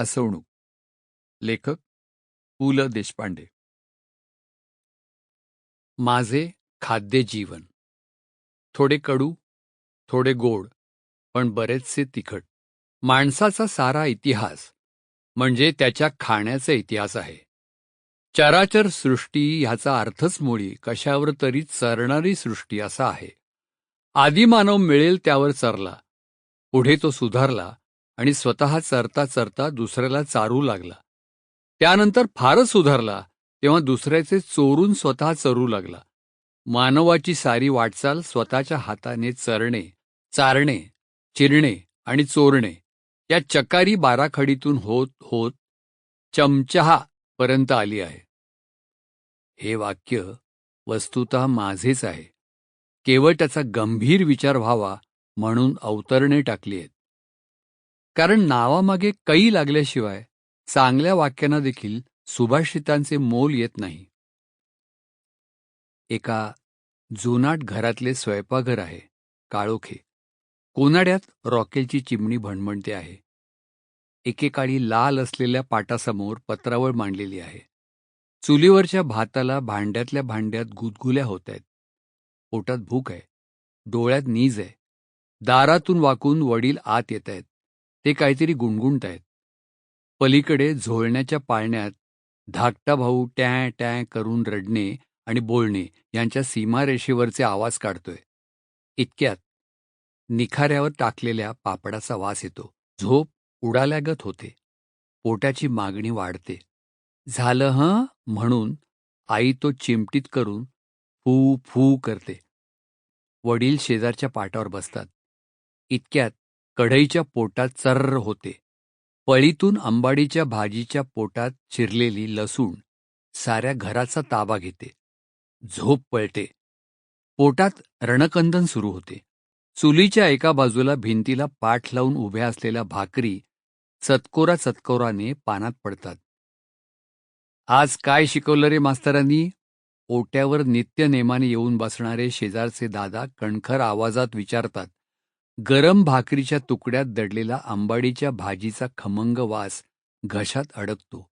हसवणूक. लेखक पु. ल. देशपांडे. माझे खाद्य जीवन. थोडे कडू थोडे गोड पण बरेचसे तिखट. माणसाचा सारा इतिहास म्हणजे त्याच्या खाण्याचा इतिहास आहे. चराचर सृष्टी ह्याचा अर्थच मुळी कशावर तरी चरणारी सृष्टी असा आहे. आदिमानव मिळेल त्यावर चरला. पुढे तो सुधारला. आणि स्वतः चरता चरता दुसऱ्याला चारू लागला. त्यानंतर फारच सुधारला तेव्हा दुसऱ्याचे चोरून स्वतः चरू लागला. मानवाची सारी वाटचाल स्वतःच्या हाताने चरणे चारणे चिरणे आणि चोरणे या चकारी बाराखडीतून होत होत चमचहा पर्यंत आली आहे. हे वाक्य वस्तुत माझेच आहे. केवळ त्याचा गंभीर विचार व्हावा म्हणून अवतरणे टाकली आहेत. कारण नावामागे कै लागल्याशिवाय चांगल्या वाक्यांना देखील सुभाषितांचे मोल येत नाही. एका जुनाट घरातले स्वयंपाकघर आहे काळोखे. कोनाड्यात रॉकेलची चिमणी भणभणते आहे. एकेकाळी लाल असलेल्या पाटासमोर पत्रावळ मांडलेली आहे. चुलीवरच्या भाताला भांड्यातल्या भांड्यात गुदगुल्या होत आहेत पोटात भूक आहे डोळ्यात नीज आहे. दारातून वाकून वडील आत येत आहेत ते काहीतरी गुणगुणत आहेत. पलीकडे झोळण्याच्या पाळण्यात धाकटा भाऊ टॅ टॅ करून रडणे आणि बोलणे यांच्या सीमारेषेवरचे आवाज काढतोय. इतक्यात निखाऱ्यावर टाकलेल्या पापडाचा वास येतो. झोप उडाल्यागत होते. पोटाची मागणी वाढते. झालं हं? म्हणून आई तो चिमटीत करून फू फू करते. वडील शेजारच्या पाटावर बसतात. इतक्यात कढईच्या पोटात चर्र होते. पळीतून अंबाडीच्या भाजीच्या पोटात चिरलेली लसूण साऱ्या घराचा ताबा घेते. झोप पळते. पोटात रणकंदन सुरू होते. चुलीच्या एका बाजूला भिंतीला पाठ लावून उभ्या असलेल्या भाकरी चतकोरा चतकोराने पानात पडतात. आज काय शिकवलं रे मास्तरांनी? ओट्यावर नित्यनेमाने येऊन बसणारे शेजारचे दादा कणखर आवाजात विचारतात. गरम भाकरीच्या तुकड्यात दडलेला आंबाडीच्या भाजीचा खमंग वास घशात अडकतो.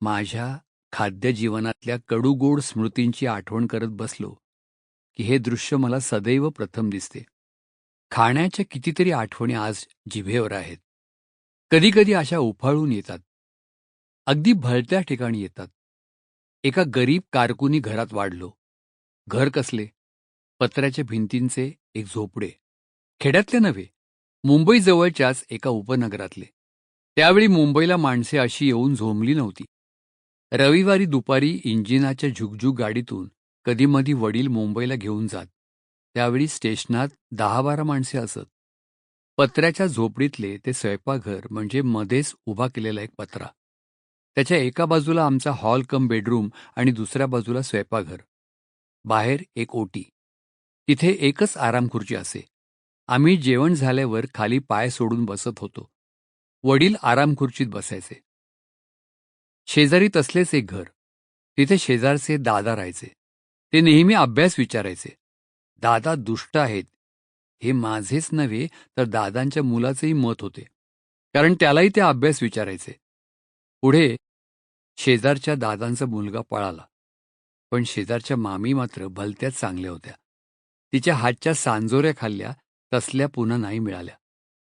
माझ्या खाद्य जीवनातल्या कडूगोड स्मृतींची आठवण करत बसलो की हे दृश्य मला सदैव प्रथम दिसते. खाण्याच्या कितीतरी आठवणी आज जिभेवर आहेत. कधीकधी अशा उफाळून येतात. अगदी भलत्या ठिकाणी येतात. एका गरीब कारकुनी घरात वाढलो. घर कसले? पत्र्याच्या भिंतींचे एक झोपडे. खेड्यातले नव्हे मुंबईजवळच्याच एका उपनगरातले. त्यावेळी मुंबईला माणसे अशी येऊन झोंबली नव्हती. रविवारी दुपारी इंजिनाच्या झुकझुक गाडीतून कधीमधी वडील मुंबईला घेऊन जात. त्यावेळी स्टेशनात दहा बारा माणसे असत. पत्र्याच्या झोपडीतले ते स्वयंपाकघर म्हणजे मध्येच उभा केलेला एक पत्रा. त्याच्या एका बाजूला आमचा हॉल कम बेडरूम आणि दुसऱ्या बाजूला स्वयंपाकघर. बाहेर एक ओटी. तिथे एकच आराम खुर्ची असे. आम्ही जेवण झाल्यावर खाली पाय सोडून बसत होतो. वडील आराम खुर्चीत बसायचे. शेजारी तसलेच एक घर. तिथे शेजारचे दादा राहायचे. ते नेहमी अभ्यास विचारायचे. दादा दुष्ट आहेत. हे माझेच नव्हे तर दादांच्या मुलाचेही मत होते. कारण त्यालाही ते अभ्यास विचारायचे. पुढे शेजारच्या दादांचा मुलगा पळाला. पण शेजारच्या मामी मात्र भलत्याच चांगल्या होत्या. तिच्या हातच्या सांजोऱ्या खाल्ल्या तसल्या पुन्हा नाही मिळाल्या.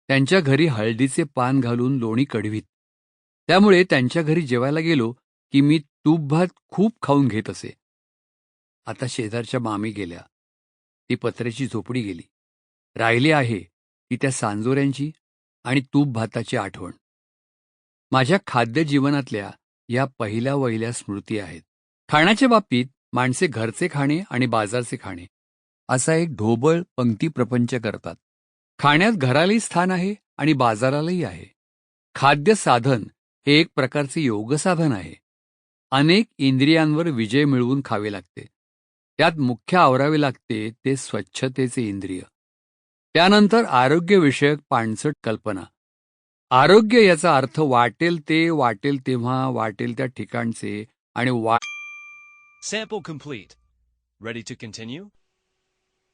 त्यांच्या घरी हळदीचे पान घालून लोणी कढवीत त्यामुळे त्यांच्या घरी जेवायला गेलो की मी तूप भात खूप खाऊन घेत असे. आता शेजारच्या मामी गेल्या. ती पत्र्याची झोपडी गेली. राहिली आहे ती त्या सांजोऱ्यांची आणि तूप भाताची आठवण. माझ्या खाद्य जीवनातल्या या पहिल्या वहिल्या स्मृती आहेत. खाण्याच्या बाबतीत माणसे घरचे खाणे आणि बाजारचे खाणे. असा एक ढोबळ पंक्ती प्रपंच करतात. खाण्यात घरालाही स्थान आहे आणि बाजारालाही आहे. खाद्य साधन हे एक प्रकारचे योगसाधन आहे. अनेक इंद्रियांवर विजय मिळवून खावे लागते. त्यात मुख्य आवरावे लागते ते स्वच्छतेचे इंद्रिय. त्यानंतर आरोग्यविषयक पाणसट कल्पना. आरोग्य याचा अर्थ वाटेल ते वाटेल तेव्हा वाटेल त्या ठिकाणचे आणि वा